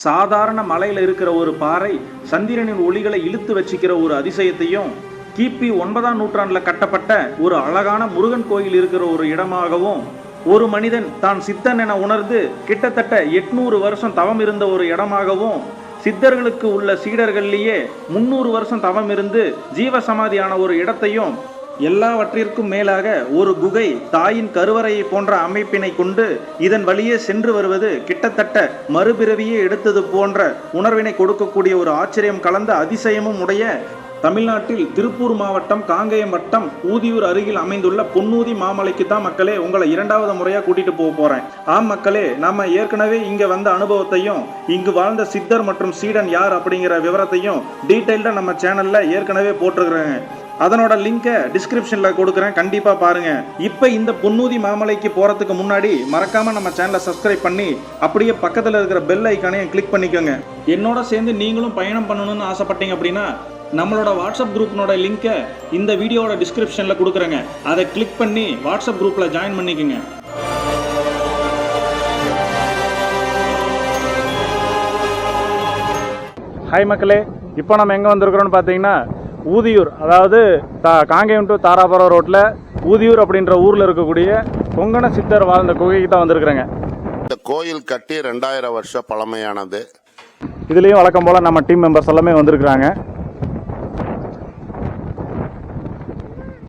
சாதாரண மலையில் இருக்கிற ஒரு பாறை சந்திரனின் ஒளிகளை இழுத்து வச்சிக்கிற ஒரு அதிசயத்தையும் கிபி ஒன்பதாம் நூற்றாண்டில் கட்டப்பட்ட ஒரு அழகான முருகன் கோயில் இருக்கிற ஒரு இடமாகவும் ஒரு மனிதன் தான் சித்தன் என உணர்ந்து கிட்டத்தட்ட எட்நூறு வருஷம் தவம் இருந்த ஒரு இடமாகவும் சித்தர்களுக்கு உள்ள சீடர்கள்லேயே முன்னூறு வருஷம் தவம் இருந்து ஜீவசமாதியான ஒரு இடத்தையும் எல்லாவற்றிற்கும் மேலாக ஒரு குகை தாயின் கருவறையை போன்ற அமைப்பினை கொண்டு இதன் வழியே சென்று வருவது கிட்டத்தட்ட மறுபிறவியே எடுத்தது போன்ற உணர்வினை கொடுக்கக்கூடிய ஒரு ஆச்சரியம் கலந்த அதிசயமும் உடைய தமிழ்நாட்டில் திருப்பூர் மாவட்டம் காங்கேயம் வட்டம் ஊதியூர் அருகில் அமைந்துள்ள பொன்னூதி மாமலைக்கு தான் மக்களே உங்களை இரண்டாவது முறையாக கூட்டிட்டு போக போறேன். ஆம் மக்களே நம்ம ஏற்கனவே இங்க வந்த அனுபவத்தையும் இங்கு வாழ்ந்த சித்தர் மற்றும் சீடன் யார் அப்படிங்கிற விவரத்தையும் டீட்டெயில்டாக நம்ம சேனல்ல ஏற்கனவே போட்டிருக்கிறேங்க. அதனோட லிங்கை டிஸ்கிரிப்ஷனில் கொடுக்குறேன். கண்டிப்பாக பாருங்கள் இப்போ இந்த பொன்னூதி மாமலைக்கு போகிறதுக்கு முன்னாடி மறக்காமல் நம்ம சேனலை சப்ஸ்கிரைப் பண்ணி அப்படியே பக்கத்தில் இருக்கிற பெல் ஐக்கானையும் கிளிக் பண்ணிக்கோங்க. என்னோட சேர்ந்து நீங்களும் பயணம் பண்ணணும்னு ஆசைப்பட்டீங்க அப்படின்னா நம்மளோட வாட்ஸ்அப் குரூப்னோட லிங்கை இந்த வீடியோவோட டிஸ்கிரிப்ஷனில் கொடுக்குறேங்க. அதை கிளிக் பண்ணி வாட்ஸ்அப் குரூப்பில் ஜாயின் பண்ணிக்கோங்க. ஹாய் மக்களே இப்போ நம்ம எங்கே வந்திருக்கிறோம்னு பார்த்தீங்கன்னா ஊதியூர் அதாவது தா காங்கேயம் டு தாராபுரம் ரோட்டில் ஊதியூர் அப்படின்ற ஊரில் இருக்கக்கூடிய கொங்கண சித்தர் வாழ்ந்த குகைக்கு தான் வந்திருக்கிறேங்க. இந்த கோயில் கட்டி ரெண்டாயிரம் வருஷம் பழமையானது. இதுலேயும் வழக்கம் போல் நம்ம டீம் மெம்பர்ஸ் எல்லாமே வந்திருக்கிறாங்க.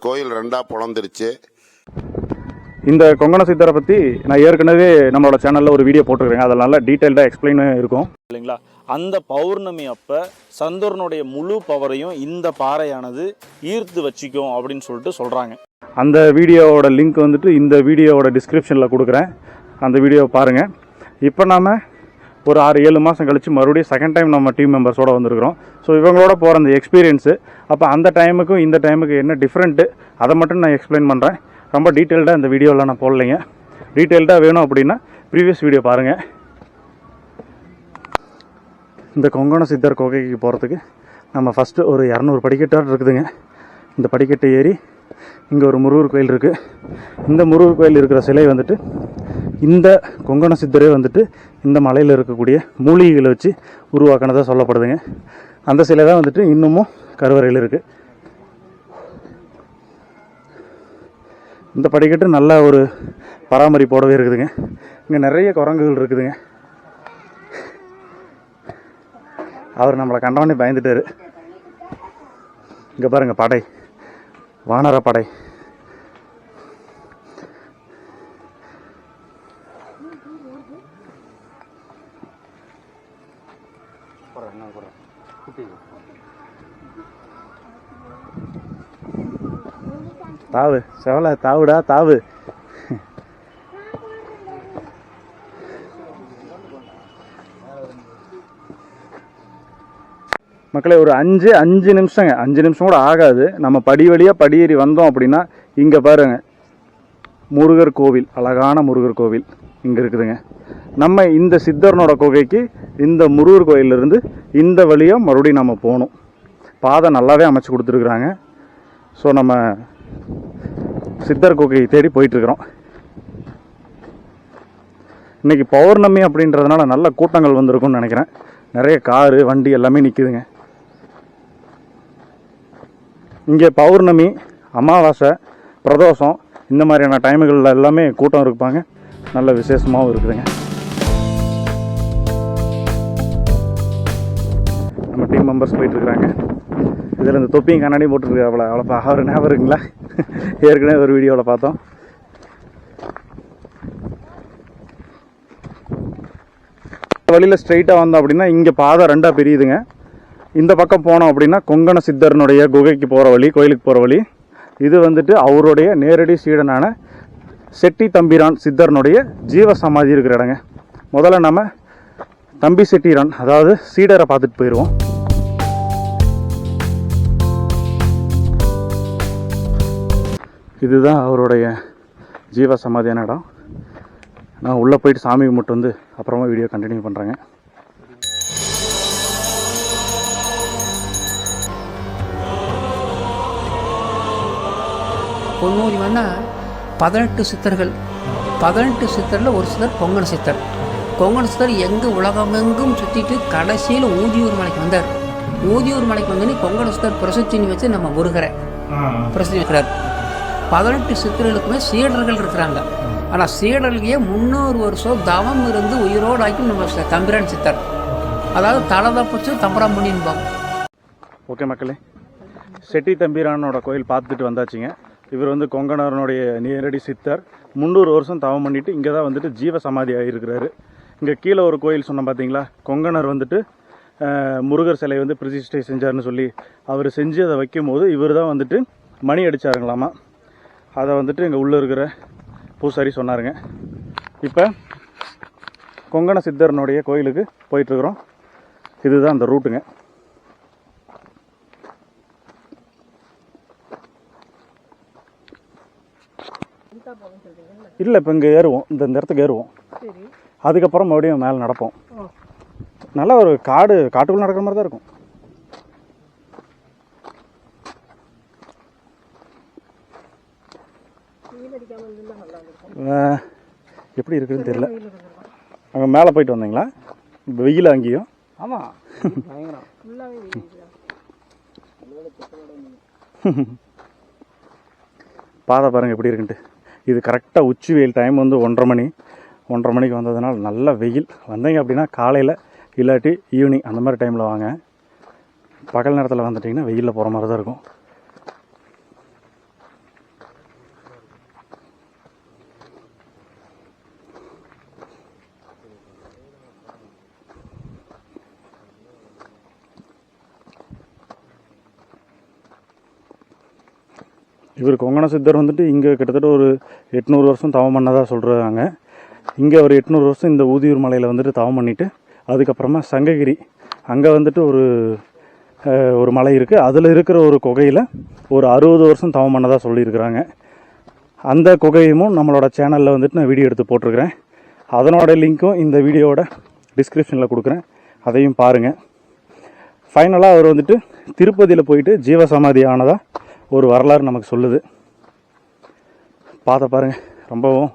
கோயில் ரெண்டா பொழந்துருச்சு இந்த கொங்கண சித்தரை பற்றி நான் ஏற்கனவே நம்மளோட சேனலில் ஒரு வீடியோ போட்டிருக்கிறேன் அதில் நல்லா டீட்டெயில்டாக எக்ஸ்பிளைன் இருக்கும். இல்லைங்களா? அந்த பௌர்ணமி அப்போ சந்திரனுடைய முழு பவரையும் இந்த பாறையானது ஈர்த்து வச்சுக்கும் அப்படின்னு சொல்லிட்டு சொல்கிறாங்க அந்த வீடியோவோட லிங்க் வந்துட்டு இந்த வீடியோவோட டிஸ்கிரிப்ஷனில் கொடுக்குறேன். அந்த வீடியோவை பாருங்கள் இப்போ நாம் ஒரு ஆறு ஏழு மாதம் கழித்து மறுபடியும் செகண்ட் டைம் நம்ம டீம் மெம்பர்ஸோடு வந்திருக்கிறோம். ஸோ இவங்களோட போகிற அந்த எக்ஸ்பீரியன்ஸு அப்போ அந்த டைமுக்கும் இந்த டைமுக்கு என்ன டிஃப்ரெண்ட்டு அதை மட்டும் நான் எக்ஸ்பிளைன் பண்ணுறேன் ரொம்ப டீட்டெயில்டாக இந்த வீடியோவில் நான் போடலைங்க. டீட்டெயில்டாக வேணும் அப்படின்னா ப்ரீவியஸ் வீடியோ பாருங்கள் இந்த கொங்கண சித்தர் குகைக்கு போகிறதுக்கு நம்ம ஃபஸ்ட்டு ஒரு இரநூறு படிக்கட்டாக இருக்குதுங்க. இந்த படிக்கட்டை ஏறி இங்கே ஒரு முருகர் கோயில் இருக்குது இந்த முருகர் கோயில் இருக்கிற சிலை வந்துட்டு இந்த கொங்கண சித்தரே வந்துட்டு இந்த மலையில் இருக்கக்கூடிய மூலிகைகளை வச்சு உருவாக்கினதாக சொல்லப்படுதுங்க. அந்த சிலை தான் வந்துட்டு இன்னமும் கருவறையில் இருக்குது இந்த படிக்கட்டு நல்ல ஒரு பராமரிப்போடவே இருக்குதுங்க. இங்கே நிறைய குரங்குகள் இருக்குதுங்க. அவர் நம்மளை கண்டவனே பயந்துட்டாரு. இங்கே பாருங்க படை. வானர படை. தாவு செவலை தாவுடா தாவு. மக்களே ஒரு அஞ்சு அஞ்சு நிமிஷங்க. அஞ்சு நிமிஷம் கூட ஆகாது. நம்ம படி வழியாக படியேறி வந்தோம் அப்படின்னா இங்கே பாருங்க. முருகர் கோவில் அழகான முருகர் கோவில் இங்கே இருக்குதுங்க. நம்ம இந்த சித்தர்னோட குகைக்கு இந்த முருகர் கோயிலிருந்து இந்த வழியாக மறுபடியும் நம்ம போகணும். பாதை நல்லாவே அமைச்சு கொடுத்துருக்குறாங்க. ஸோ நம்ம சித்தர் குகையை தேடி போயிட்டுருக்குறோம். இன்னைக்கு பௌர்ணமி அப்படின்றதுனால நல்ல கூட்டங்கள் வந்திருக்கும்னு நினைக்கிறேன். நிறைய காரு வண்டி எல்லாமே நிற்குதுங்க இங்கே பௌர்ணமி அமாவாசை பிரதோஷம் இந்த மாதிரியான டைமுகளில் எல்லாமே கூட்டம் இருப்பாங்க. நல்ல விசேஷமாகவும் இருக்குதுங்க. நம்ம டீம் மெம்பர்ஸ் போயிட்டுருக்குறாங்க இதில் இந்த தொப்பியும் கண்ணாடியும் போட்டுருக்கு. அவ்வளோ அவ்வளோ அவர் ஞாபகம் இருக்குங்களா? ஏற்கனவே ஒரு வீடியோவில் பார்த்தோம். வழியில் ஸ்ட்ரைட்டாக வந்தோம் அப்படின்னா இங்கே பாதை ரெண்டாக பிரியுதுங்க. இந்த பக்கம் போனோம் அப்படின்னா கொங்கண சித்தர்னுடைய குகைக்கு போகிற வழி கோயிலுக்கு போகிற வழி. இது வந்துட்டு அவருடைய நேரடி சீடனான செட்டி தம்பிரான் சித்தர்னுடைய ஜீவ சமாதி இருக்கிற இடங்க. முதல்ல நம்ம தம்பி செட்டிரான் அதாவது சீடரை பார்த்துட்டு போயிடுவோம் இதுதான் அவருடைய ஜீவ சமாதியான இடம். நான் உள்ளே போயிட்டு சாமி கும்பிட்டு வந்து அப்புறமா வீடியோ கண்டினியூ பண்ணுறேங்க பொன்னூரி மன்னா பதினெட்டு சித்தர்கள். பதினெட்டு சித்தரில் ஒரு சித்தர் கொங்கண சித்தர். கொங்கண சித்தர் எங்கே உலகமெங்கும் சுற்றிட்டு கடைசியில் ஊதியூர் மலைக்கு வந்தார். ஊதியூர் மலைக்கு வந்தோடனே கொங்கண சித்தர் பிரசித்தினி வச்சு நம்ம முருகரை பிரசித்தி வைக்கிறார். பதினெட்டு சித்தர்களுக்குமே சீடர்கள் இருக்கிறாங்க. ஆனால் சீடர்களையே முந்நூறு வருஷம் தவம் இருந்து உயிரோடு ஆக்கி நம்ம தம்பிரான் சித்தர். அதாவது தலை தப்பிச்சு தம்பரான் பண்ணின்பாங்க ஓகே மக்களே செட்டி தம்பிரானோட கோயில் பார்த்துட்டு வந்தாச்சுங்க. இவர் வந்து கொங்கணரனுடைய நேரடி சித்தர். முந்நூறு வருஷம் தவம் பண்ணிவிட்டு இங்கே தான் வந்துட்டு ஜீவ சமாதி ஆகியிருக்கிறாரு. இங்கே கீழே ஒரு கோயில் சொன்னோம் பார்த்தீங்களா கொங்கணர் வந்துட்டு முருகர் சிலை வந்து பிரதிஷ்டை செஞ்சார்னு சொல்லி அவர் செஞ்சு அதை வைக்கும் போது இவர் தான் வந்துட்டு மணி அடிச்சாருங்களாமா? அதை வந்துட்டு இங்கே உள்ளே இருக்கிற பூசாரி சொன்னாருங்க. இப்போ கொங்கண சித்தரனுடைய கோயிலுக்கு போயிட்டுருக்குறோம் இதுதான் அந்த ரூட்டுங்க. இல்லை இப்போ இங்கே ஏறுவோம். இந்த இந்த இடத்துக்கு ஏறுவோம். அதுக்கப்புறம் மறுபடியும் மேலே நடப்போம். நல்லா ஒரு காடு காட்டுக்குள்ள நடக்கிற மாதிரி தான் இருக்கும். எப்படி இருக்குதுன்னு தெரியல. அங்கே மேலே போயிட்டு வந்தீங்களா? வெயில் அங்கேயும். ஆமாம் பயங்கரம். பாதை பாருங்கள் எப்படி இருக்குன்ட்டு. இது கரெக்டாக உச்சி வெயில் டைம் வந்து ஒன்றரை மணி. ஒன்றரை மணிக்கு வந்ததுனால நல்ல வெயில். வந்தீங்க அப்படின்னா காலையில் இல்லாட்டி ஈவினிங் அந்த மாதிரி டைமில் வாங்க. பகல் நேரத்தில் வந்துட்டிங்கன்னா வெயிலில் போகிற மாதிரி தான் இருக்கும். இவர் கொங்கண சித்தர் வந்துட்டு இங்கே கிட்டத்தட்ட ஒரு எட்நூறு வருஷம் தவம் பண்ணதாக சொல்கிறாங்க இங்கே ஒரு எட்நூறு வருஷம் இந்த ஊதியூர் மலையில் வந்துட்டு தவம் பண்ணிவிட்டு அதுக்கப்புறமா சங்ககிரி அங்கே வந்துட்டு ஒரு ஒரு மலை இருக்குது அதில் இருக்கிற ஒரு குகையில் ஒரு அறுபது வருஷம் தவம் பண்ணதாக சொல்லியிருக்கிறாங்க. அந்த குகையும் நம்மளோட சேனலில் வந்துட்டு நான் வீடியோ எடுத்து போட்டிருக்கிறேன். அதனோட லிங்க்கும் இந்த வீடியோவோட டிஸ்கிரிப்ஷனில் கொடுக்குறேன். அதையும் பாருங்கள் ஃபைனலாக அவர் வந்துட்டு திருப்பதியில் போயிட்டு ஜீவசமாதி ஆனதாக ஒரு வரலாறு நமக்கு சொல்லுது. பாதை பாருங்க. ரொம்பவும்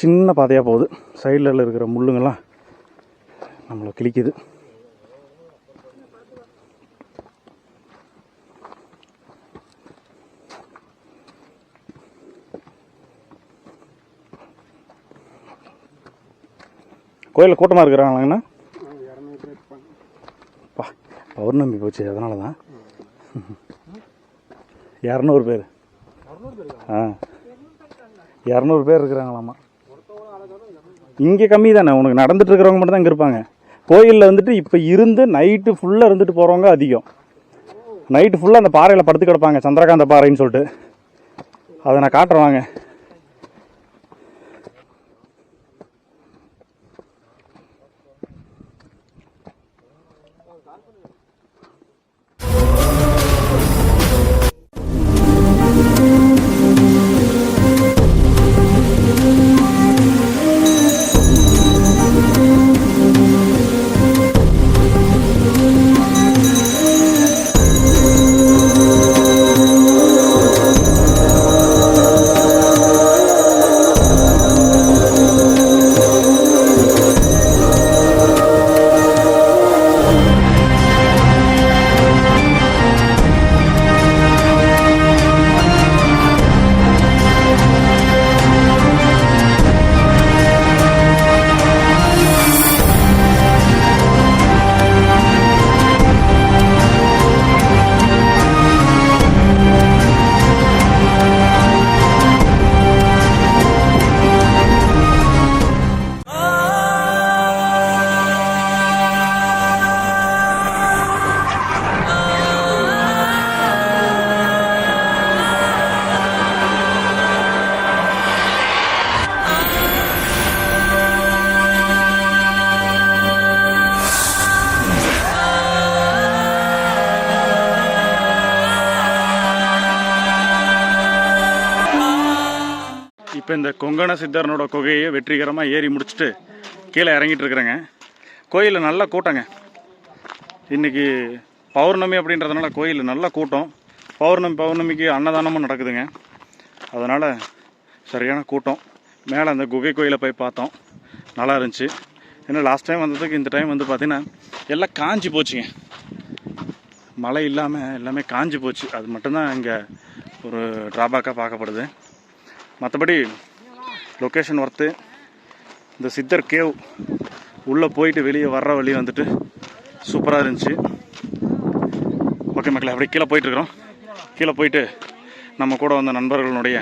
சின்ன பாதையாக போகுது. சைடில் இருக்கிற முள்ளுங்கெல்லாம் நம்மளை கிழிக்குது. கோயிலில் கூட்டமாக இருக்கிறாங்களாங்கண்ணா பா பௌர்ணமி போச்சு அதனால தான் இரநூறு பேர். ஆ. இரநூறு பேர் இருக்கிறாங்களாம்மா. இங்கே கம்மி தானே உனக்கு நடந்துட்டு இருக்கிறவங்க மட்டும் தான் இங்கே இருப்பாங்க. கோயிலில் வந்துட்டு இப்போ இருந்து நைட்டு ஃபுல்லாக இருந்துட்டு போகிறவங்க அதிகம். நைட்டு ஃபுல்லாக அந்த பாறையில் படுத்து கிடப்பாங்க சந்திரகாந்த பாறைன்னு சொல்லிட்டு. அதை நான் காட்டுறேன் வாங்க. இப்போ இந்த கொங்கண சித்தரனோட குகையை வெற்றிகரமாக ஏறி முடிச்சுட்டு கீழே இறங்கிட்டு இருக்கிறேங்க. கோயிலில் நல்ல கூட்டங்க. இன்னைக்கு பௌர்ணமி அப்படின்றதுனால கோயில் நல்ல கூட்டம். பௌர்ணமி பௌர்ணமிக்கு அன்னதானமும் நடக்குதுங்க. அதனால் சரியான கூட்டம். மேலே அந்த குகை கோயிலை போய் பார்த்தோம். நல்லா இருந்துச்சு. ஏன்னா லாஸ்ட் டைம் வந்ததுக்கு இந்த டைம் வந்து பார்த்திங்கன்னா எல்லாம் காஞ்சி போச்சுங்க. மழை இல்லாமல் எல்லாமே காஞ்சி போச்சு. அது மட்டும்தான் இங்கே ஒரு ட்ராபேக்காக பார்க்கப்படுது. மற்றபடி லொக்கேஷன் ஒர்த்து இந்த சித்தர் கேவ் உள்ளே போயிட்டு வெளியே வர்ற வழி வந்துட்டு சூப்பராக இருந்துச்சு. ஓகே மக்களே அப்படியே கீழே போயிட்டுருக்குறோம் கீழே போயிட்டு நம்ம கூட வந்த நண்பர்களுடைய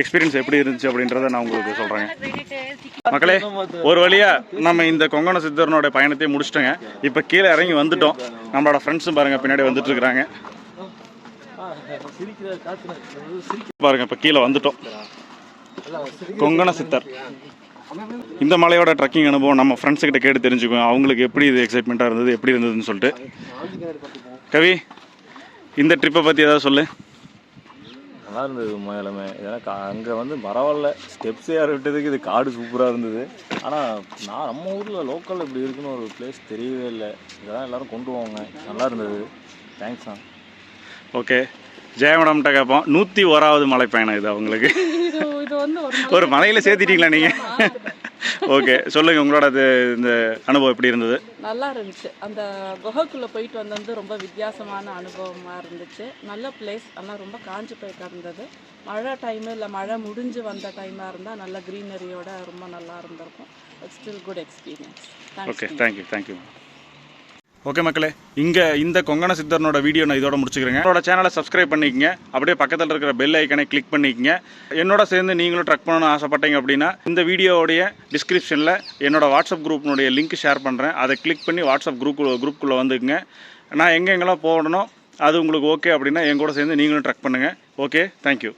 எக்ஸ்பீரியன்ஸ் எப்படி இருந்துச்சு அப்படின்றத நான் உங்களுக்கு சொல்கிறேங்க மக்களே ஒரு வழியாக நம்ம இந்த கொங்கண சித்தரனுடைய பயணத்தை முடிச்சிட்டோங்க. இப்போ கீழே இறங்கி வந்துட்டோம். நம்மளோட ஃப்ரெண்ட்ஸும் பாருங்கள் பின்னாடி வந்துட்டுருக்குறாங்க பாருங்க இப்போ கீழே வந்துட்டோம். கொங்கண சித்தர். இந்த மலையோட ட்ரக்கிங் அனுபவம் நம்ம ஃப்ரெண்ட்ஸ் கிட்ட கேட்டு தெரிஞ்சுக்குவோம் அவங்களுக்கு எப்படி இது எக்ஸைட்மெண்ட்டாக இருந்தது எப்படி இருந்ததுன்னு சொல்லிட்டு. கவி இந்த ட்ரிப்பை பற்றி ஏதாவது சொல்லு. நல்லா இருந்தது மேலமே இதெல்லாம் கா அங்கே வந்து பரவாயில்ல. ஸ்டெப்ஸ் ஏற விட்டதுக்கு இது காடு சூப்பராக இருந்தது. ஆனால் நான் நம்ம ஊரில் லோக்கல் இப்படி இருக்குன்னு ஒரு பிளேஸ் தெரியவே இல்லை. இதெல்லாம் எல்லாரும் கொண்டு போவாங்க. நல்லா இருந்தது. தேங்க்ஸ் ஓகே ஜெயமடம்கிட்ட கேட்போம். நூற்றி ஓராவது மலை பயணம் இது அவங்களுக்கு. இது இது வந்து ஒரு ஒரு மலையில் சேர்த்திட்டீங்களா நீங்கள் ஓகே சொல்லுங்கள் உங்களோட இது இந்த அனுபவம் எப்படி இருந்தது? நல்லா இருந்துச்சு. அந்த குகைக்குள்ளே போயிட்டு வந்தது ரொம்ப வித்தியாசமான அனுபவமாக இருந்துச்சு. நல்ல பிளேஸ் ஆனால் ரொம்ப காஞ்சு போய் கிடந்தது மழை டைமு இல்லை மழை முடிஞ்சு வந்த டைமாக இருந்தால் நல்ல க்ரீனரியோட ரொம்ப நல்லா இருந்திருக்கும். Still good experience okay thank you thank you okay மக்களே இங்கே இந்த கொங்கண சித்தர்னோட வீடியோ நான் இதோட முடிச்சுக்கிறேங்க. என்னோட சேனலை சப்ஸ்கிரைப் பண்ணிக்கங்க. அப்படியே பக்கத்தில் இருக்கிற பெல் ஐக்கனை கிளிக் பண்ணிக்கங்க. என்னோட சேர்ந்து நீங்களும் ட்ரக் பண்ணணும்னு ஆசைப்பட்டீங்க அப்படின்னா இந்த வீடியோவுடைய டிஸ்கிரிப்ஷனில் என்னோட வாட்ஸ்அப் குரூப்னுடைய லிங்க் ஷேர் பண்ணுறேன் அதை கிளிக் பண்ணி வாட்ஸ்அப் குரூப் குரூப்புக்குள்ளே வந்துக்குங்க. நான் எங்கே எங்கெல்லாம் போடணும் அது உங்களுக்கு ஓகே அப்படின்னா என் கூட சேர்ந்து நீங்களும் ட்ரக் பண்ணுங்கள் ஓகே தேங்க்யூ